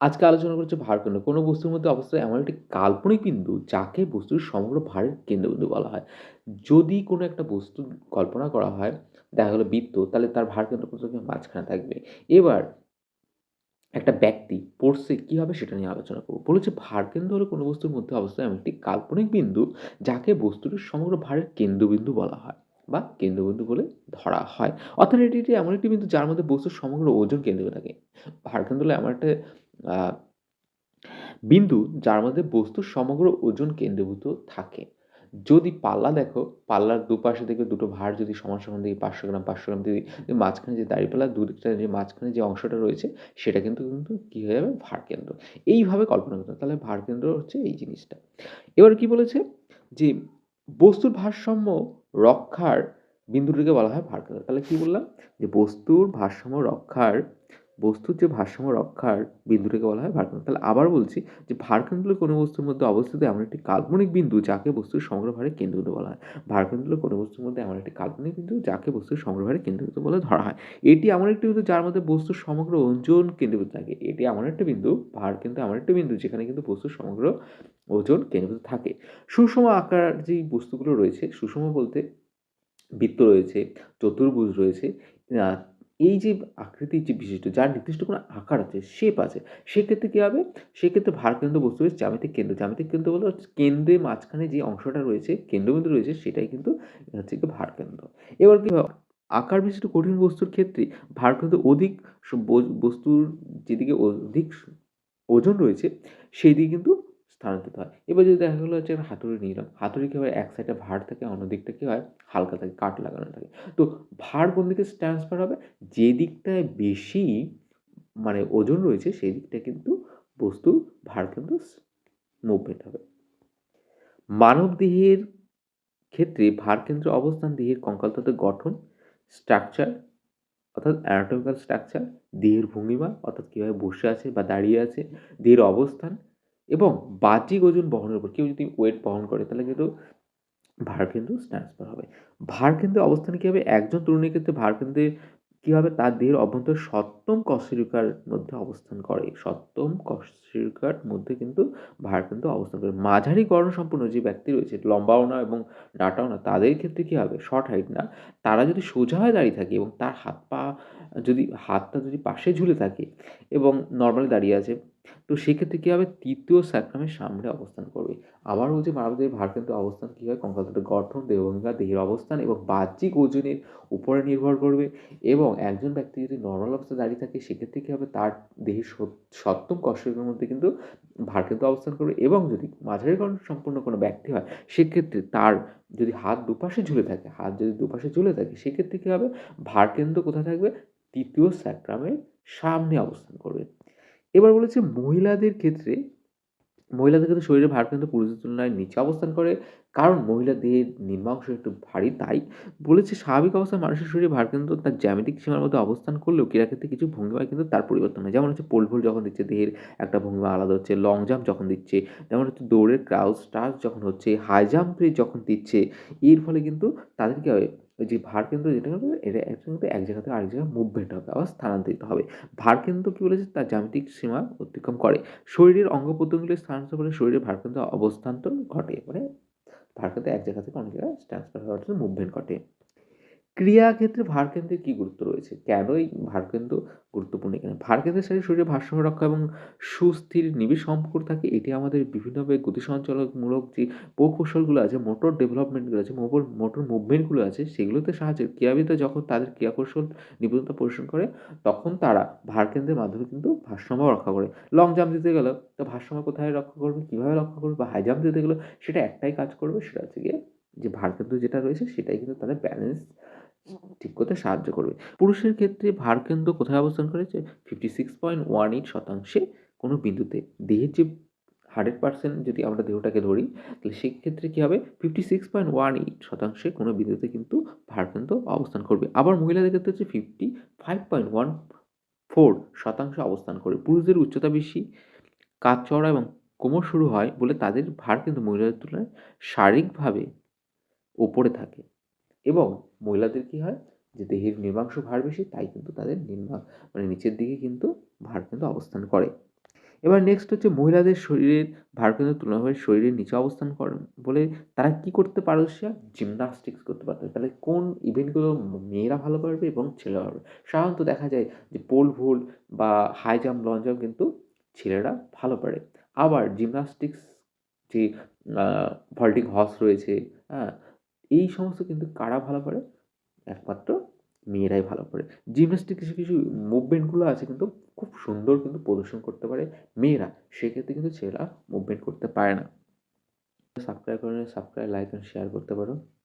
আজকে আলোচনা করছে ভারকেন্দ্র। কোনো বস্তুর মধ্যে অবস্থায় এমন একটি কাল্পনিক বিন্দু যাকে বস্তুর সমগ্র ভারের কেন্দ্রবিন্দু বলা হয়। যদি কোনো একটা বস্তু কল্পনা করা হয়, দেখা গেলো বৃত্ত, তাহলে তার ভারকেন্দ্র প্রথমে মাঝখানে থাকবে। এবার একটা ব্যক্তি পড়ছে কী হবে সেটা নিয়ে আলোচনা করব। বলেছে ভারকেন্দ্র হলো কোনো বস্তুর মধ্যে অবস্থায় এমন একটি কাল্পনিক বিন্দু যাকে বস্তুটির সমগ্র ভারের কেন্দ্রবিন্দু বলা হয় বা কেন্দ্রবিন্দু বলে ধরা হয়। অর্থাৎ এটি এমন একটি বিন্দু যার মধ্যে বস্তুর সমগ্র ওজন কেন্দ্রে থাকে। ভারকেন্দ্র হলো এমন একটা বিন্দু যার মধ্যে বস্তুর সমগ্র ওজন কেন্দ্রীভূত থাকে। যদি পাল্লা দেখো, পাল্লার দুপাশে থেকে দুটো ভার যদি সমান সমান দিকে পাঁচশো গ্রাম পাঁচশো গ্রাম যদি মাঝখানে যে দাঁড়িপাল্লা, দুদিকটা যে মাঝখানে যে অংশটা রয়েছে, সেটা কিন্তু কিন্তু কী হয়ে যাবে? ভার কেন্দ্র। এইভাবে কল্পনা করতে তাহলে ভার কেন্দ্র হচ্ছে এই জিনিসটা। এবার কি বলেছে? যে বস্তুর ভারসাম্য রক্ষার বিন্দুটিকে বলা হয় ভার কেন্দ্র। তাহলে কী বললাম? যে বস্তুর ভারসাম্য রক্ষার বস্তুর যে ভারসাম্য রক্ষার বিন্দুটিকে বলা হয় ভারকেন্দ্র তাহলে আবার বলছি যে ভারকেন্দ্র কোনো বস্তুর মধ্যে অবস্থিত এমন একটি কাল্পনিক বিন্দু যাকে বস্তুর সমগ্র ভারের কেন্দ্রবিন্দু বলা হয়। ভারকেন্দ্র কোনো বস্তুর মধ্যে এমন একটি কাল্পনিক বিন্দু যাকে বস্তুর সমগ্র ভারের কেন্দ্রবিন্দু বলে ধরা হয়। এটি এমন একটি বিন্দু যার মধ্যে বস্তুর সমগ্র ওজন কেন্দ্রবিন্দু থাকে। এটি এমন একটা বিন্দু, ভার কিন্তু এমন একটা বিন্দু যেখানে কিন্তু বস্তুর সমগ্র ওজন কেন্দ্রবিন্দু থাকে। সুষম আকার যেই বস্তুগুলো রয়েছে, সুষম বলতে বৃত্ত রয়েছে, চতুর্ভুজ রয়েছে এই যে আকৃতির যে বিশিষ্ট, যার নির্দিষ্ট কোনো আকার আছে শেপ আছে, সেক্ষেত্রে কী হবে? সেক্ষেত্রে ভারকেন্দ্র বস্তু হচ্ছে জ্যামিতিক কেন্দ্র। জ্যামিতিক কেন্দ্র বলে কেন্দ্রের মাঝখানে যে অংশটা রয়েছে, কেন্দ্রবিন্দু রয়েছে, সেটাই কিন্তু হচ্ছে কি ভারকেন্দ্র এবার কী আকার বিশিষ্ট কঠিন বস্তুর ক্ষেত্রে ভারকেন্দ্র অধিক বস্তুর যেদিকে অধিক ওজন রয়েছে সেই দিকে কিন্তু স্থানান্তরিত হয়। এবার যদি দেখা গেলো হচ্ছে হাতুড়ি নিলাম হাতুড়ি কী হয় এক সাইডে ভার থাকে অন্য দিকটা কী হয়? হালকা থাকে কাঠ লাগানো থাকে। তো ভার কোন দিকে ট্রান্সফার হবে? যে দিকটায় বেশি মানে ওজন রয়েছে, সেই দিকটা কিন্তু বস্তু ভার কিন্তু মুভমেন্ট হবে। মানব দেহের ক্ষেত্রে ভারকেন্দ্র অবস্থান, দেহের কঙ্কালতন্ত্রের গঠন স্ট্রাকচার অর্থাৎ অ্যানাটমিক্যাল স্ট্রাকচার দেহের ভঙ্গিমা, অর্থাৎ কীভাবে বসে আছে বা দাঁড়িয়ে আছে, দেহের অবস্থান এবং বাহ্যিক ওজন বহনের উপর, কেউ যদি ওয়েট বহন করে, তাহলে কিন্তু ভার কিন্তু ট্রান্সফার হবে। ভার কেন্দ্রের অবস্থান কী হবে? একজন তরুণীর ক্ষেত্রে ভার কেন্দ্রে কী হবে? তার দেহের অভ্যন্তর সপ্তম কশেরুকার মধ্যে অবস্থান করে। সপ্তম কশেরুকার মধ্যে কিন্তু ভার কিন্তু অবস্থান করে। মাঝারি গড়ন সম্পূর্ণ যে ব্যক্তি রয়েছে লম্বাও না এবং ডাটাও না, তাদের ক্ষেত্রে কী হবে? শর্ট হাইট না। তারা যদি সোজা হয়ে দাঁড়িয়ে থাকে এবং তার হাত পা যদি, হাতটা যদি পাশে ঝুলে থাকে এবং নর্মালি দাঁড়িয়ে আছে তো সেক্ষেত্রে কী হবে? তৃতীয় স্যাক্রামের সামনে অবস্থান করবে। আবার বলছি মানবদেহের ভারকেন্দ্র অবস্থান কী হয়? কঙ্কালতন্ত্রের গঠন দেহভঙ্গিকা দেহের অবস্থান এবং বাহ্যিক ওজনের উপরে নির্ভর করবে এবং একজন ব্যক্তি যদি নর্মাল অবস্থায় দাঁড়িয়ে থাকে, সেক্ষেত্রে কী হবে? তার দেহের সপ্তম কষ্টের মধ্যে কিন্তু ভারকেন্দ্র অবস্থান করবে এবং যদি মাঝারি সম্পূর্ণ কোনো ব্যক্তি হয়, সেক্ষেত্রে তার যদি হাত দুপাশে ঝুলে থাকে, হাত যদি দুপাশে ঝুলে থাকে, সেক্ষেত্রে কী হবে? ভারকেন্দ্র কোথায় থাকবে? তৃতীয় স্যাক্রামের সামনে অবস্থান করবে। এবার বলেছে মহিলাদের ক্ষেত্রে মহিলাদের ক্ষেত্রে শরীরের ভার কিন্তু পুরুষের তুলনায় নিচে অবস্থান করে, কারণ মহিলা দেহের নিম্নাংশ একটু ভারী, তাই বলেছে স্বাভাবিক অবস্থায় মানুষের শরীরে ভার কিন্তু তার জ্যামিতিক সীমার মধ্যে অবস্থান করলেও ক্রীড়াক্ষেত্রে কিছু ভঙ্গিমায় কিন্তু তার পরিবর্তন হয়। যেমন হচ্ছে পোল ভোল যখন দিচ্ছে, দেহের একটা ভঙ্গিমা আলাদা হচ্ছে লং জাম্প যখন দিচ্ছে, যেমন হচ্ছে দৌড়ের ক্রাউজ স্টার্চ যখন হচ্ছে হাই জাম্পে যখন দিচ্ছে, এর ফলে কিন্তু তাদের কী ওই যে ভার কেন্দ্র যেটা হবে, এটা কিন্তু এক জায়গা থেকে আরেক জায়গায় মুভমেন্ট হবে আবার স্থানান্তরিত হবে। ভার কেন্দ্র কী বলেছে? তার জ্যামিতিক সীমা অতিক্রম করে। শরীরের অঙ্গ প্রত্যঙ্গগুলি স্থানান্তর করে শরীরের ভার কেন্দ্র অবস্থান্তর ঘটে। মানে ভার কেন্দ্র এক জায়গা থেকে অনেক জায়গায় ট্রান্সফার হওয়ার জন্য মুভমেন্ট ঘটে। ক্রিয়াক্ষেত্রে ভারকেন্দ্রের কী গুরুত্ব রয়েছে? কেন এই ভারকেন্দ্র গুরুত্বপূর্ণ এখানে? ভারকেন্দ্রের সাথে শরীরের ভারসাম্য রক্ষা এবং সুস্থির নিবিড় সম্পর্ক থাকে, এটি আমাদের বিভিন্নভাবে গতি সঞ্চালকমূলক যে প্রকৌশলগুলো আছে মোটর ডেভেলপমেন্টগুলো আছে মোটর মোটর মুভমেন্টগুলো আছে, সেগুলোতে সাহায্যে ক্রীড়াবিদরা যখন তাদের ক্রিয়াকৌশল নিপুণতা পরিশ্রম করে, তখন তারা ভারকেন্দ্রের মাধ্যমে কিন্তু ভারসাম্য রক্ষা করে। লং জাম্প দিতে গেলে, তো ভারসাম্য কোথায় রক্ষা করবে? কীভাবে রক্ষা করবে? বা হাই জাম্প দিতে গেলে, সেটা একটাই কাজ করবে, সেটা হচ্ছে গিয়ে যে ভারকেন্দ্র যেটা রয়েছে, সেটাই কিন্তু তাদের ব্যালেন্স ঠিক করতে সাহায্য করবে। পুরুষের ক্ষেত্রে ভারকেন্দ্র কোথায় অবস্থান করেছে? Fifty six point one eight শতাংশে কোনো বিন্দুতে। দেহের যে হান্ড্রেড পার্সেন্ট যদি আমরা দেহটাকে ধরি, তাহলে সেক্ষেত্রে কী হবে? Fifty six point one eight শতাংশে কোনো বিন্দুতে কিন্তু ভারকেন্দ্র অবস্থান করবে। আবার মহিলাদের ক্ষেত্রে হচ্ছে fifty five point one four শতাংশ অবস্থান করে পুরুষদের উচ্চতা বেশি কাজ চড়া এবং কোমর শুরু হয় বলে তাদের ভার কিন্তু মহিলাদের তুলনায় শারীরিকভাবে ওপরে থাকে। এবং মহিলাদের কী হয়? যে দেহের নির্মাংশ ভার বেশি, তাই কিন্তু তাদের নির্মা মানে নিচের দিকে কিন্তু ভার কিন্তু অবস্থান করে। এবার নেক্সট হচ্ছে মহিলাদের শরীরের ভার কিন্তু তুলনাভাবে শরীরের নিচে অবস্থান করেন বলে তারা কি করতে পারদর্শী জিমনাস্টিক্স করতে পারবে। তাহলে কোন ইভেন্টগুলো মেয়েরা ভালো পারবে এবং ছেলেরা পারবে? সাধারণত দেখা যায় যে পোল ভুল বা হাই জাম্প লং জাম্প কিন্তু ছেলেরা ভালো পারে। আবার জিমনাস্টিক্স যে ভল্টিং হর্স রয়েছে হ্যাঁ এই সমস্ত কিন্তু কারা ভালো করে? একমাত্র মেয়েরাই ভালো করে। জিমন্যাস্টিক কিছু কিছু মুভমেন্টগুলো আছে কিন্তু খুব সুন্দর কিন্তু প্রদর্শন করতে পারে মেয়েরা। সেক্ষেত্রে কিন্তু ছেলেরা মুভমেন্ট করতে পারে না। সাবস্ক্রাইব করে সাবস্ক্রাইব লাইক অ্যান্ড শেয়ার করতে পারো।